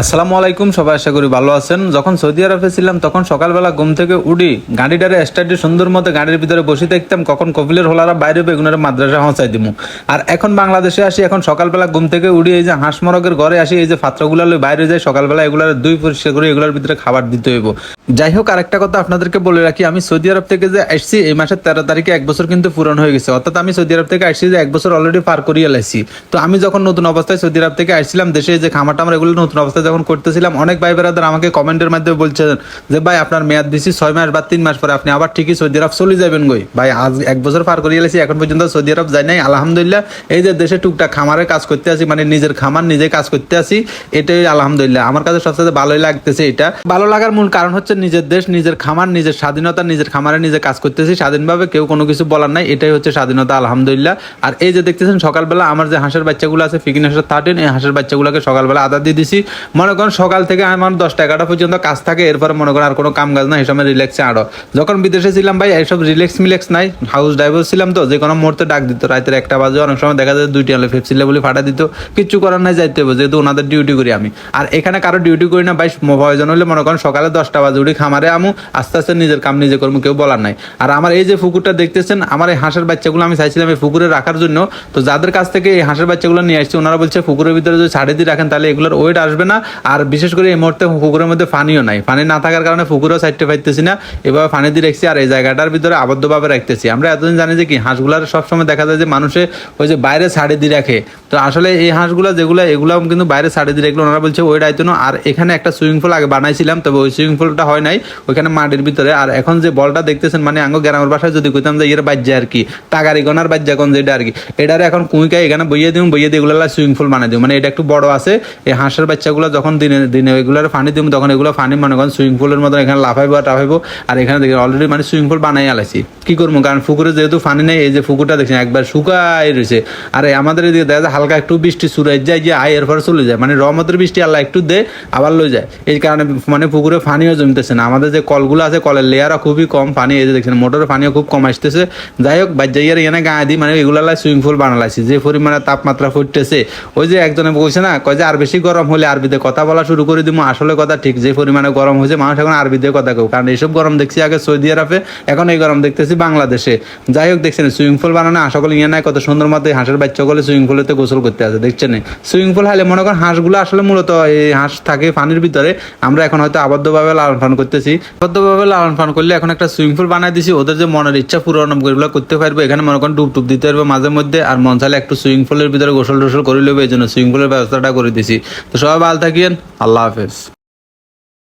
আসসালামু আলাইকুম, সবাই আশা করি ভালো আছেন। যখন সৌদি আরবে ছিলাম, তখন সকালবেলা ঘুম থেকে উঠি গাড়িটারে স্টার্টে সুন্দর মতো গাড়ির ভিতরে বসে দেখতাম, কখন কপিলের হোলারা বাইরে বেগুনের মাদ্রাসা হঁচাই দিমু। আর এখন বাংলাদেশে আসি, এখন সকালবেলা ঘুম থেকে উঠি, এই যে হাঁস মরগের ঘরে আসি, এই যে পাত্রগুলো লই বাইরে যাই, সকালবেলা এগুলার দুই পরিষ্কার করে এগুলোর ভিতরে খাবার দিতে হইব। যাই হোক, আরেকটা কথা আপনাদেরকে বলে রাখি, আমি সৌদি আরব থেকে যে আসছি, এই মাসের তেরো তারিখে এক বছর কিন্তু পূরণ হয়ে গেছে। অর্থাৎ আমি সৌদি আরব থেকে আসছি যে এক বছর অলরেডি পার করিয়ে লাইছি। তো আমি যখন নতুন অবস্থায় সৌদি আরব থেকে আসছিলাম, দেশে যে খামার টামার এগুলো নতুন অবস্থায় যখন করতেছিলাম, অনেক ভাই বেড়াদের আমাকে কমেন্টের মাধ্যমে বলছেন যে, ভাই, আপনার মেয়াদ দিছি ছয় মাস বা তিন মাস পরে, আপনি আবার ঠিকই সৌদি আরব চলে যাবেন গই ভাই, আজ এক বছর পার করিয়ে লাইছি, এখন পর্যন্ত সৌদি আরব যাই নাই। আলহামদুলিল্লাহ, এই যে দেশে টুকটাক খামারে কাজ করতে আসি মানে নিজের খামার, নিজে কাজ করতে আসি এটাই আলহামদুলিল্লাহ। আমার কাছে সবচেয়ে ভালোই লাগতেছে এটা। ভালো লাগার মূল কারণ হচ্ছে নিজের দেশ, নিজের খামার, নিজের স্বাধীনতা, নিজের খামারে নিজে কাজ করতেছি। স্বাধীনভাবে কেউ কোনো কিছু বলার নাই, এটাই হচ্ছে স্বাধীনতা, আলহামদুলিল্লাহ। আর এই যে দেখতেছেন, সকালবেলা আমার যে হাঁসের বাচ্চাগুলো আছে ফিকিন হাঁসের থার্টিন এই হাঁসের বাচ্চাগুলোকে সকালবেলা আদা দিয়ে দিছি। মনে করেন সকাল থেকে আমার দশটা এগারোটা পর্যন্ত কাজ থাকে, এরপরে মনে করেন আর কোনো কাম কাজ নাই এই সময় রিল্যাক্সে আরও। যখন বিদেশে ছিলাম ভাই, এইসব রিল্যাক্স মিলেক্স নাই। হাউস ড্রাইভার ছিলাম তো যে কোনো মুহূর্তে ডাক দিত। রাতের একটা বাজে, অনেক সময় দেখা যায় দুইটি হলে ফেপসিলে বলে ফাটা দিত। কিচ্ছু করার নাই, যাইতে হবে, যেহেতু ওনাদের ডিউটি করি আমি। আর এখানে কারও ডিউটি করি না ভাই প্রয়োজন হলে মনে করেন সকালে দশটা বাজে উঠি খামারে আমু, আস্তে আস্তে নিজের কাম নিজে করব কেউ বলার নাই। আর আমার এই যে পুকুরটা দেখতেছেন, আমার এই হাঁসের বাচ্চাগুলো আমি চাইছিলাম এই পুকুরে রাখার জন্য। তো যাদের কাছ থেকে এই হাঁসের বাচ্চাগুলো নিয়ে আসছি, ওনারা বলছে পুকুরের ভিতরে যদি ছাড়ে দিয়ে রাখেন, তাহলে এগুলোর ওয়েট আসবে না। আর বিশেষ করে এই মুহূর্তে পুকুরের মধ্যে পানিও নাই। পানি না থাকার কারণে পুকুরেও সাইডতে পাইতেছি না। এভাবে পানি দিয়ে রাখছি আর এই জায়গাটার ভিতরে আবদ্ধভাবে রাখতেছি। আমরা এতদিন জানি যে কি হাঁসগুলার সবসময় দেখা যায় যে মানুষে ওই যে বাইরে ছাড়ে দিয়ে রাখে। তো আসলে এই হাঁসগুলো যেগুলো এগুলো কিন্তু বাইরে ছাড়ে দিয়ে রাখল। ওনারা বলছে, ওই দায়িত্ব আর এখানে একটা সুইমিং পুল আগে বানাইছিলাম, তবে ওই সুইমিং পুলটা হয় নাই। ওইখানে মাটির ভিতরে। আর এখন যে বলটা দেখতেছেন মানে আঙ্গ গ্রামের বাসায় যদি কইতাম যে এর বাজ্যা আর কি টাকারি গনার বাজ্যা কোন যেটা আর কি। এটারে এখন কুইকা এখানে বইয়ে দিম, বইয়ে দিয়ে এগুলো সুইমিং পুল বানাই দিম। মানে এটা একটু বড় আছে, এই হাঁসের বাচ্চাগুলো যখন দিনে দিনে এগুলোর পানি দিম, তখন এগুলো পানি মনে করেন সুইমিং পুলের মতন এখানে লাফাইবো আর টাফাইবো, আর এখানে দেখি অলরেডি মানে সুইমিং পুল বানাই আলাইছি। কি করব? কারণ পুকুরে যেহেতু পানি নেই, এই যে পুকুরটা দেখছেন, একবার শুকাই রয়েছে। আর আমাদের এদিকে দেখা যায় হালকা একটু বৃষ্টি সুরাই যায়, যে আয় এরপরে চলে যায়। মানে রহমতের বৃষ্টি আল্লাহ একটু দে, আবার লই যায়। এই কারণে মানে পুকুরে পানিও জমতেছে না। আমাদের যে কলগুলো আছে, কলের লেয়ারও খুবই কম পানি এই যে দেখছেন, মোটরের পানিও খুব কম আসতেছে। যাই হোক বাজ্যাইয়ার এখানে গায়ে দিই মানে এগুলো সুইমিং পুল বানালাইছি। যে পরিমাণে তাপমাত্রা ফুটতেছে, ওই যে একজনে বলছে না, কয় যে আর বেশি গরম হলে আরবিতে কথা বলা শুরু করে দিব, আসলে কথা ঠিক যে পরিমাণে গরম হয়েছে, মানুষ এখন আরবিতে কথা কেউ কারণ এইসব গরম দেখছি আগে সৌদি আরবে, এখন এই গরম দেখতেছি বাংলাদেশে। যাই হোক, দেখছেন, সুইমিং পুল বানানো, আশা করি ইয়ে নাই কত সুন্দর মতো হাঁসের বাচ্চা গুলো সুইমিং পুলেতে গোসল করতে আছে দেখছেন? সুইমিং পুল হলে মনে করেন হাঁসগুলো আসলে মূলত এই হাঁস থাকে পানির ভিতরে। আমরা এখন হয়তো আবদ্ধভাবে লালন পালন করতেছি। আবদ্ধভাবে লালন পালন করলে এখন একটা সুইমিং পুল বানাই দিছি, ওদের যে মনের ইচ্ছা পূরণ এগুলো করতে পারব, এখানে মনে করেন ডুব টুব দিতে পারব মাঝে মধ্যে, আর মন চাইলে একটু সুইমিং পুলের ভিতরে গোসল টোসল করে নেব, এই জন্য সুইমিং পুলের ব্যবস্থাটা করে দিছি। তো সবাই ভালো থাকিয়েন আল্লাহ হাফেজ